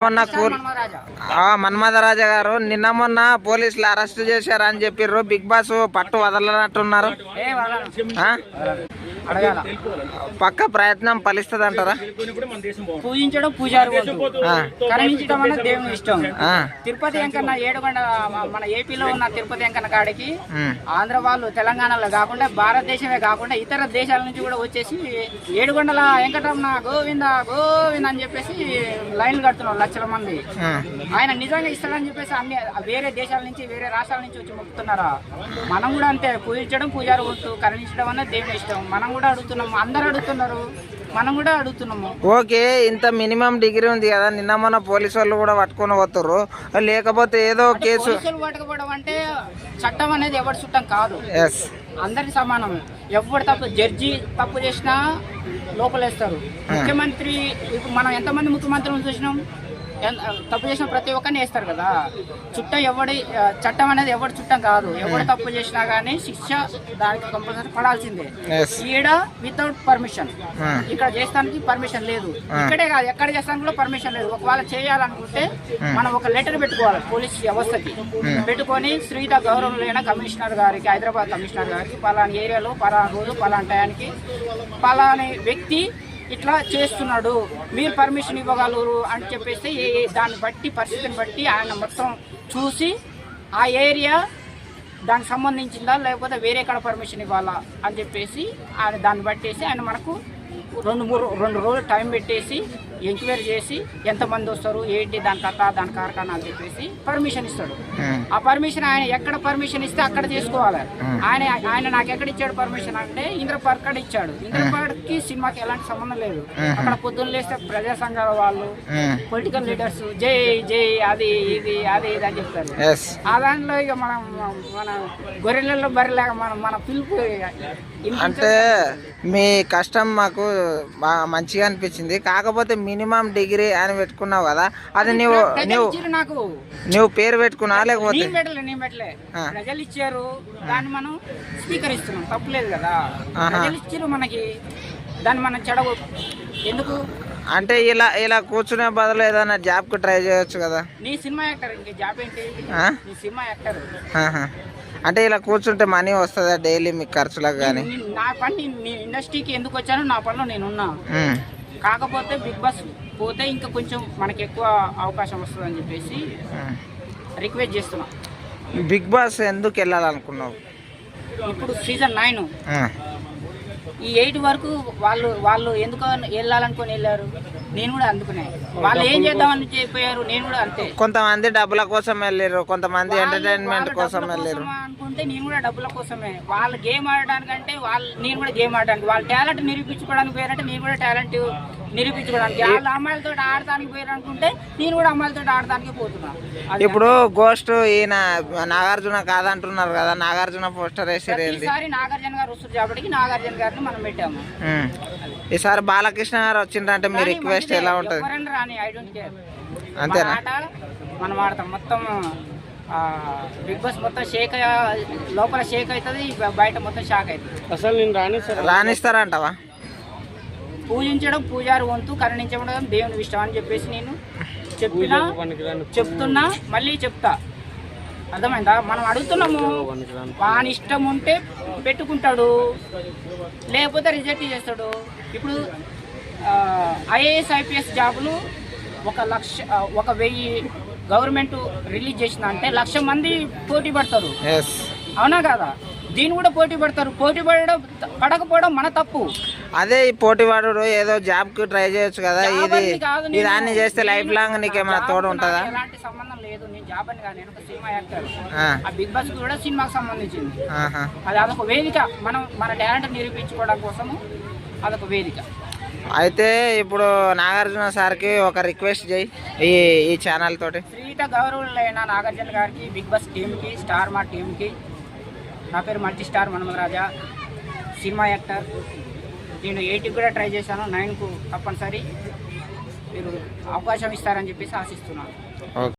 మొన్న మన్మథరాజా గారు నిన్న మొన్న పోలీసులు అరెస్ట్ చేశారని చెప్పిర్రు. బిగ్ బాస్ పట్టు వదలనట్టున్నారు. పక్క ప్రయత్నం ఫలిస్తుంది అంటారా పూజించడం పూజారి. కరుణించడం దేవుని ఇష్టం. ఆ. తిరుపతి వెంకన్న ఏడుగొండ మన ఏపీలో ఉన్న తిరుపతి వెంకన్న కాడికి. ఆంధ్ర వాళ్ళు తెలంగాణలో కాకుండా భారతదేశమే కాకుండా ఇతర దేశాల నుంచి కూడా వచ్చేసి ఏడుగొండల వెంకటరమణ గోవింద గోవింద అని చెప్పేసి లైన్లు కడుతున్నారు లక్షల మంది. ఆయన నిజంగా ఇస్తాడని చెప్పేసి అన్ని వేరే దేశాల నుంచి వేరే రాష్ట్రాల నుంచి వచ్చి మొక్కుతున్నారా? మనం కూడా అంతే పూజించడం పూజారి వంతు కరుణించడం అన్నది దేవుని ఇష్టం. మనం కూడా అడుగుతున్నాము అందరు అడుగుతున్నారు మనం కూడా అడుగుతున్నాము. ఓకే ఇంత మినిమం డిగ్రీ ఉంది కదా నిన్న మొన్న పోలీసు వాళ్ళు కూడా పట్టుకొని పోతుర్రు. లేకపోతే ఏదో కేసు పోలీసులు పట్టుకుపోవడం అంటే చట్టం అనేది ఎవరి చుట్టం కాదు. ఎస్ అందరికి సమానం. ఎవరు తప్పు జడ్జి తప్పు చేసినా లోపలేస్తారు. ముఖ్యమంత్రి ఇప్పుడు మనం ఎంతమంది ముఖ్యమంత్రులను చూసినాం? తప్పు చేసిన ప్రతి ఒక్కరిని వేస్తారు కదా. చుట్టం ఎవడి చట్టం అనేది ఎవరి చుట్టం కాదు. ఎవడు తప్పు చేసినా కానీ శిక్ష దానికి కంపల్సరీ పడాల్సిందే. ఈడ వితౌట్ పర్మిషన్ ఇక్కడ చేస్తానికి పర్మిషన్ లేదు. ఇక్కడే కాదు ఎక్కడ చేస్తానికి కూడా పర్మిషన్ లేదు. ఒకవేళ చేయాలనుకుంటే మనం ఒక లెటర్ పెట్టుకోవాలి పోలీస్ వ్యవస్థకి. పెట్టుకొని శ్రీత గౌరవం లేన కమిషనర్ గారికి హైదరాబాద్ కమిషనర్ గారికి పలానా ఏరియాలో పలానా రోజు పలానా టయానికి పలాని వ్యక్తి ఇట్లా చేస్తున్నాడు. మీరు పర్మిషన్ ఇవ్వగలరు అని చెప్పేసి ఏ- దాన్ని బట్టి పరిస్థితిని బట్టి ఆయన మొత్తం చూసి ఆ ఏరియా దానికి సంబంధించిందా లేకపోతే వేరే కాడ పర్మిషన్ ఇవ్వాలా అని చెప్పేసి ఆయన దాన్ని బట్టేసి ఆయన మనకు రెండు మూడు రెండు రోజులు టైం పెట్టేసి ఎంక్వైరీ చేసి ఎంతమంది వస్తారు ఏంటి దాని కథ దాని కారకాన అని చెప్పేసి పర్మిషన్ ఇస్తాడు. ఆ పర్మిషన్ ఆయన ఎక్కడ పర్మిషన్ ఇస్తే అక్కడ చేసుకోవాలి ఆయన ఆయన నాకు ఎక్కడ ఇచ్చాడు పర్మిషన్ అంటే ఇంద్ర పార్క్ ఇచ్చాడు. ఇంద్ర పార్క్కి సినిమాకి ఎలాంటి సంబంధం లేదు. అక్కడ పొద్దున్న లేస్తే ప్రజా సంఘాల వాళ్ళు పొలిటికల్ లీడర్స్ జై జై అది ఇది అది ఇది అని చెప్తారు. ఆ దాంట్లో ఇక మనం మన గొర్రెలలో బర్రెలాగా మనం మన పిలుపు అంటే మీ కష్టం మాకు మంచిగా అనిపించింది. కాకపోతే మినిమం డిగ్రీ అని పెట్టుకున్నావు కదా అది నువ్వు నువ్వు నాకు. నువ్వు పేరు పెట్టుకున్నావా లేకపోతే? నేను పెట్టలే నేను పెట్టలే. ఆ. ప్రజలు ఇచ్చారు దాన్ని మనం స్వీకరిస్తున్నాం. తప్పులేదు కదా. ప్రజలు ఇచ్చారు మనకి దాన్ని మనం చెడగొ ఎందుకు? అంటే ఇలా ఇలా కూర్చునే బదులు ఏదైనా జాబ్కి ట్రై చేయొచ్చు కదా. నీ సినిమా యాక్టర్ ఇంక జాబ్ ఏంటి? నీ సినిమా యాక్టర్. అంటే ఇలా కూర్చుంటే మనీ వస్తుందా డైలీ మీకు ఖర్చులకు కానీ నీ- పని నేను ఇండస్ట్రీకి ఎందుకు వచ్చానో నా పనిలో నేనున్నా. కాకపోతే బిగ్ బాస్ పోతే ఇంకా కొంచెం మనకి ఎక్కువ అవకాశం వస్తుందని చెప్పేసి రిక్వెస్ట్ చేస్తున్నా. బిగ్ బాస్ ఎందుకు వెళ్ళాలనుకున్నావు? ఇప్పుడు సీజన్ నైన్. ఈ ఎయిట్ వరకు వాళ్ళు వాళ్ళు ఎందుకు వెళ్ళాలనుకొని వెళ్ళారు? నేను కూడా అందుకునే. వాళ్ళు ఏం చేద్దామని చెప్పారు? నేను కూడా అంతే. కొంతమంది డబ్బుల కోసం వెళ్ళారు కొంతమంది ఎంటర్టైన్మెంట్ కోసం వెళ్ళారు అనుకుంటే నేను కూడా డబ్బుల కోసమే. వాళ్ళు గేమ్ ఆడడానికంటే వాళ్ళు నేను కూడా గేమ్ ఆడడానికి వాళ్ళ టాలెంట్ నిరూపించుకోవడానికి పోయారంటే నేను కూడా టాలెంట్ నిరూపించుకోవడానికి. వాళ్ళు అమ్మాయిలతో ఆడటానికి పోయారు అనుకుంటే నేను కూడా అమ్మాయిలతో ఆడటానికి పోతున్నా. అది ఇప్పుడు గోస్ట్ ఈయన నాగార్జున కాదంటున్నారు కదా నాగార్జున పోస్టర్ వేసారు ఈసారి నాగార్జున గారు వస్తారు కాబట్టి నాగార్జున గారిని మనం పెట్టాము. ఈసారి బాలకృష్ణ గారు వచ్చిందంటే మీ రిక్వెస్ట్. ఎలా ఉంటుంది? అంతేనా? మన ఆడతాం. మొత్తం బిగ్ బాస్ మొత్తం షేక్ అయ్య- లోపల షేక్ అవుతుంది బయట మొత్తం షాక్ అవుతుంది అసలు నేను సార్ రాణిస్తారంటవా పూజించడం పూజారి వంతు కరుణించడం దేవుని ఇష్టం అని చెప్పేసి నేను చెప్పినా చెప్తున్నా మళ్ళీ చెప్తా. అర్థమైందా? మనం అడుగుతున్నాము వాని ఇష్టం ఉంటే పెట్టుకుంటాడు లేకపోతే రిజెక్ట్ చేస్తాడు. ఇప్పుడు ఐఏఎస్ ఐపీఎస్ జాబులు ఒక లక్ష ఒక వెయ్యి గవర్నమెంట్ రిలీజ్ చేసింది అంటే లక్ష మంది పోటీ పడతారు. అవునా కదా? దీన్ని కూడా పోటీ పడతారు. పోటీ పడడం పడకపోవడం మన తప్పు. అదే ఈ పోటీవాడు ఏదో జాబ్కి ట్రై చేయొచ్చు కదా. ఇది అని కాదు ఇది నేను- అన్ని చేస్తే లైఫ్ లాంగ్ నీకేమైనా జాబ్ తోడు ఉంటుందా? ఎలాంటి సంబంధం లేదు. నేను జాబ్ అని కాదు నేను ఒక సినిమా యాక్టర్ ఆ, బిగ్ బాస్ కూడా సినిమాకి సంబంధించింది. అది అదొక వేదిక. మనం మన టాలెంట్ నిరూపించుకోవడం కోసము అదొక వేదిక. అయితే ఇప్పుడు నాగార్జున సార్కి ఒక రిక్వెస్ట్ చేయి ఈ ఈ ఛానల్ తోటి. శ్రీట గౌరవులైన నాగార్జున గారికి బిగ్ బాస్ టీంకి స్టార్ మా టీంకి నా పేరు multi star Manamaraja. Cinema actor. నేను ఎయిట్కి కూడా ట్రై చేశాను నైన్కు తప్పనిసరి. మీరు అవకాశం ఇస్తారని చెప్పేసి ఆశిస్తున్నాను. ఓకే.